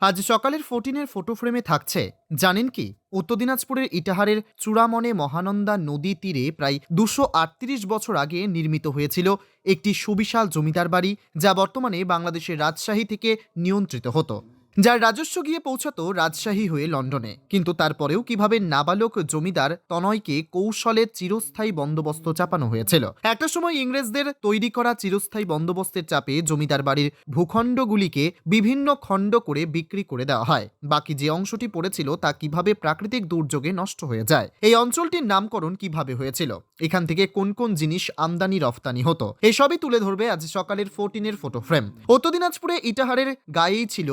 আজ সকালের ফোর্টিনের ফটো ফ্রেমে থাকছে। জানেন কি? উত্তর দিনাজপুরের ইটাহারের চূড়ামনে মহানন্দা নদী তীরে প্রায় দুশো বছর আগে নির্মিত হয়েছিল একটি সুবিশাল জমিদার বাড়ি, যা বর্তমানে বাংলাদেশের রাজশাহী থেকে নিয়ন্ত্রিত হতো। যার রাজস্ব গিয়ে পৌঁছাতো রাজশাহী হয়ে লন্ডনে। কিন্তু তারপরেও কীভাবে নাবালক জমিদার তনয়কে কৌশলে চিরস্থায়ী বন্দোবস্ত চাপানো হয়েছিল? একটা সময় ইংরেজদের তৈরি করা চিরস্থায়ী বন্দোবস্তের চাপে জমিদার বাড়ির ভূখণ্ডগুলিকে বিভিন্ন খণ্ড করে বিক্রি করে দেওয়া হয়। বাকি যে অংশটি পড়েছিল তা কীভাবে প্রাকৃতিক দুর্যোগে নষ্ট হয়ে যায়? এই অঞ্চলটির নামকরণ কীভাবে হয়েছিল? এখান থেকে কোন কোন জিনিস আমদানি রফতানি হতো? এসবই তুলে ধরবে আজ সকালের ফোরটিনের ফটো ফ্রেম উত্তর দিনাজপুরে ইটাহারের গায়েই ছিল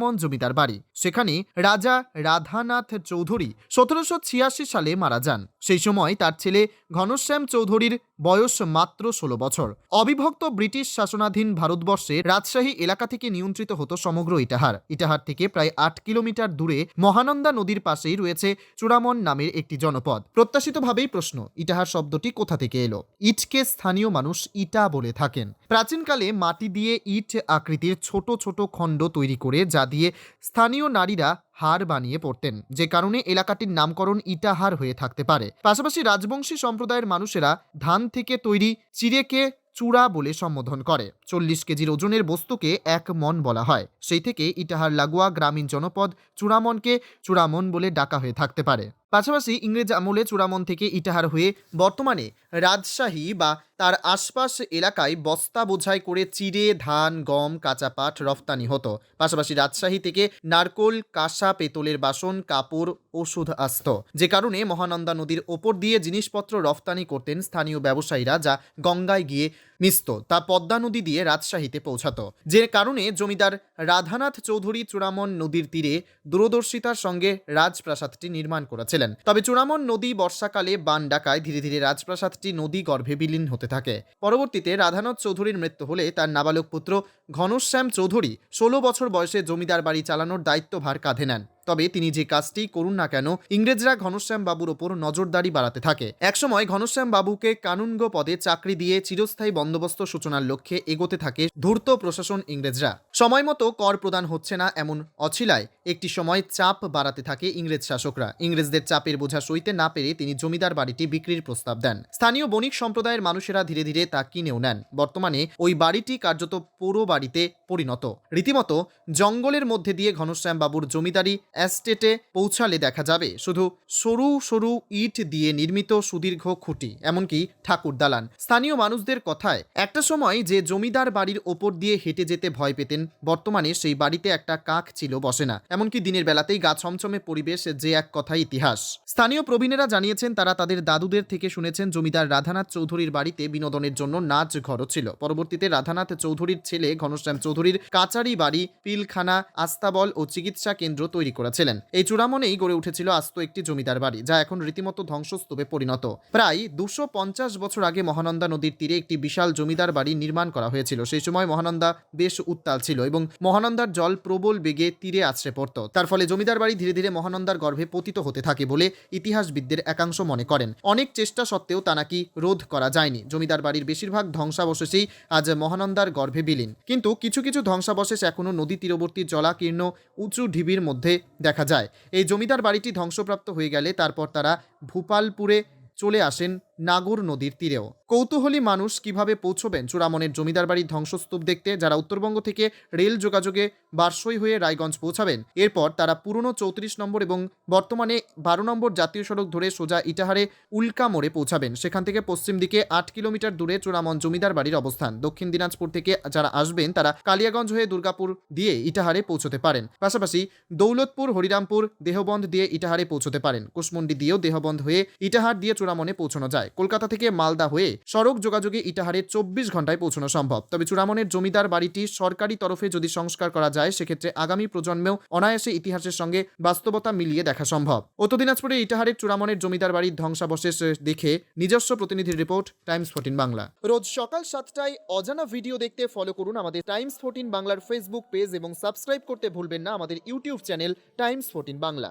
চূড়ামন জমিদার বাড়ি। সেখানে রাজা রাধানাথ চৌধুরী সতেরোশো ছিয়াশি সালে মারা যান। সেই সময় তার ছেলে ঘনশ্যাম চৌধুরীর বয়স মাত্র ষোলো বছর। অবিভক্ত ব্রিটিশ শাসনাধীন ভারতবর্ষে রাজশাহী এলাকা থেকে নিয়ন্ত্রিত হতো সমগ্র ইটাহার। ইটাহার থেকে প্রায় আট কিলোমিটার দূরে মহানন্দা নদীর পাশেই রয়েছে চূড়ামন নামের একটি জনপদ। প্রত্যাশিতভাবেই প্রশ্ন, ইটাহার শব্দটি কোথা থেকে এলো? ইটকে স্থানীয় মানুষ ইটা বলে থাকেন। প্রাচীনকালে মাটি দিয়ে ইট আকৃতির ছোট ছোট খণ্ড তৈরি করে যা দিয়ে স্থানীয় নারীরা হার বানিয়ে পড়তেন। যে কারণে এলাকাটির নামকরণ ইটাহার হয়ে থাকতে পারে। পাশাপাশি রাজবংশী সম্প্রদায়ের মানুষেরা ধান থেকে তৈরি চিড়েকে চূড়া বলে সম্বোধন করে। চল্লিশ কেজির ওজনের বস্তুকে এক মন বলা হয়। সেই থেকে ইটাহার লাগোয়া গ্রামীণ জনপদ চূড়ামনকে চূড়ামন বলে ডাকা হয়ে থাকতে পারে। পাশাপাশি ইংরেজ আমলে চূড়ামন থেকে ইটাহার হয়ে বর্তমানে রাজশাহী বা তার আশপাশ এলাকায় বস্তা বোঝাই করে চিড়ে, ধান, গম, কাঁচা পাট রফতানি হতো পাশাপাশি রাজশাহী থেকে নারকোল, কাঁসা, পেতলের বাসন, কাপড়, ওষুধ আসত। যে কারণে মহানন্দা নদীর ওপর দিয়ে জিনিসপত্র রফতানি করতেন স্থানীয় ব্যবসায়ীরা যা গঙ্গায় গিয়ে মিশত, তা পদ্মা নদী দিয়ে রাজশাহীতে পৌঁছাতো। যে কারণে জমিদার রাধানাথ চৌধুরী চূড়ামন নদীর তীরে দূরদর্শিতার সঙ্গে রাজপ্রাসাদটি নির্মাণ করেছিলেন। তবে চূড়ামন নদী বর্ষাকালে বান ডাকায় ধীরে ধীরে রাজপ্রাসাদটি নদী গর্ভে বিলীন হতে থাকে। পরবর্তীতে রাধানাথ চৌধুরীর মৃত্যু হলে তার নাবালক পুত্র ঘনশ্যাম চৌধুরী ষোলো বছর বয়সে জমিদার বাড়ি চালানোর দায়িত্বভার কাঁধে নেন। তবে তিনি যে কাজটি করুন না কেন, ইংরেজরা ঘনশ্যাম বাবুর ওপর নজরদারি বাড়াতে থাকে। একসময় ঘনশ্যাম বাবুকে কানুনগো পদে চাকরি দিয়ে চিরস্থায়ী বন্দোবস্ত সূচনার লক্ষ্যে এগোতে থাকে ধূর্ত প্রশাসন ইংরেজরা। সময় মতো কর প্রদান হচ্ছে না এমন অছিলায় একটি সময় চাপ বাড়াতে থাকে ইংরেজ শাসকরা। ইংরেজদের চাপের বোঝা সইতে না পেরে তিনি জমিদার বাড়িটি বিক্রির প্রস্তাব দেন। স্থানীয় বণিক সম্প্রদায়ের মানুষেরা ধীরে ধীরে তা কিনেও নেন। বর্তমানে ওই বাড়িটি কার্যত পৌর বাড়িতে পরিণত। রীতিমতো জঙ্গলের মধ্যে দিয়ে ঘনশ্যাম বাবুর জমিদারি অ্যাস্টেটে পৌঁছালে দেখা যাবে। শুধু সরু সরু ইট দিয়ে নির্মিত সুদীর্ঘ খুঁটি, এমনকি ঠাকুর দালান। স্থানীয় মানুষদের কথায়, একটা সময় যে জমিদার বাড়ির ওপর দিয়ে হেঁটে যেতে ভয় পেতেন, বর্তমানে সেই বাড়িতে একটা কাক ছিল, বসে না। এমনকি দিনের বেলাতেই গা ছমছমে পরিবেশ যে এক কথাই ইতিহাস। স্থানীয় প্রবীণেরা জানিয়েছেন, তারা তাদের দাদুদের থেকে শুনেছেন, জমিদার রাধানাথ চৌধুরীর বাড়িতে বিনোদনের জন্য নাচ ঘরও ছিল। পরবর্তীতে রাধানাথ চৌধুরীর ছেলে ঘনশ্যাম চৌধুরীর কাচারি বাড়ি, পিলখানা, আস্তাবল ও চিকিৎসা কেন্দ্র তৈরি করেছিলেন। এই চূড়ামনেই গড়ে উঠেছিল আস্ত একটি জমিদার বাড়ি, যা এখন রীতিমতো ধ্বংসস্তূপে পরিণত। প্রায় দুশো পঞ্চাশ বছর আগে মহানন্দা নদীর তীরে একটি বিশাল জমিদার বাড়ি নির্মাণ করা হয়েছিল। সেই সময় মহানন্দা বেশ উত্তাল ছিল এবং মহানন্দার জল প্রবল বেগে তীরে আছড়ে পড়ত। তার ফলে জমিদার বাড়ি ধীরে ধীরে মহানন্দার গর্ভে পতিত হতে থাকে বলে ইতিহাসবিদদের একাংশ মনে করেন। অনেক চেষ্টা সত্ত্বেও তা নাকি রোধ করা যায়নি। জমিদার বাড়ির বেশিরভাগ ধ্বংসাবশেষেই আজ মহানন্দার গর্ভে বিলীন। কিন্তু কিছু কিছু ধ্বংসাবশেষ এখনও নদী তীরবর্তী জলাকীর্ণ উঁচু ঢিবির মধ্যে দেখা যায়। এই জমিদার বাড়িটি ধ্বংসপ্রাপ্ত হয়ে গেলে তারপর তারা ভূপালপুরে চলে আসেন নাগর নদীর তীরেও। কৌতূহলী মানুষ কীভাবে পৌঁছবেন? চূড়ামনের জমিদার বাড়ির ধ্বংসস্তূপ দেখতে যারা উত্তরবঙ্গ থেকে রেল যোগাযোগে বারসই হয়ে রায়গঞ্জ পৌঁছাবেন, এরপর তারা পুরনো চৌত্রিশ নম্বর এবং বর্তমানে বারো নম্বর জাতীয় সড়ক ধরে সোজা ইটাহারে উল্কা মোড়ে পৌঁছাবেন। সেখান থেকে পশ্চিম দিকে আট কিলোমিটার দূরে চূড়ামন জমিদার বাড়ির অবস্থান। দক্ষিণ দিনাজপুর থেকে যারা আসবেন, তারা কালিয়াগঞ্জ হয়ে দুর্গাপুর দিয়ে ইটাহারে পৌঁছতে পারেন। পাশাপাশি দৌলতপুর, হরিরামপুর, দেহবন্ধ দিয়ে ইটাহারে পৌঁছতে পারেন। কুশমন্ডি দিয়েও দেহবন্ধ হয়ে ইটাহার দিয়ে চূড়ামনে পৌঁছানো যায়। কলকাতা থেকে মালদা হয়ে সড়ক যোগাযোগে ইটাহারে চব্বিশ ঘন্টায় পৌঁছানো সম্ভব। তবে চূড়ামনের জমিদার বাড়িটি সরকারি তরফে যদি সংস্কার করা যায়, সেক্ষেত্রে আগামী প্রজন্মেও অনায়াসে ইতিহাসের সঙ্গে বাস্তবতা মিলিয়ে দেখা সম্ভব। উত্তর দিনাজপুরে ইটাহারের চূড়ামনের জমিদার বাড়ির ধ্বংসাবশেষ দেখে নিজস্ব প্রতিনিধির রিপোর্ট, টাইমস ফোর্টিন বাংলা। রোজ সকাল সাতটায় অজানা ভিডিও দেখতে ফলো করুন আমাদের টাইমস ফোর্টিন বাংলার ফেসবুক পেজ এবং সাবস্ক্রাইব করতে ভুলবেন না আমাদের YouTube channel Times fourteen Bangla.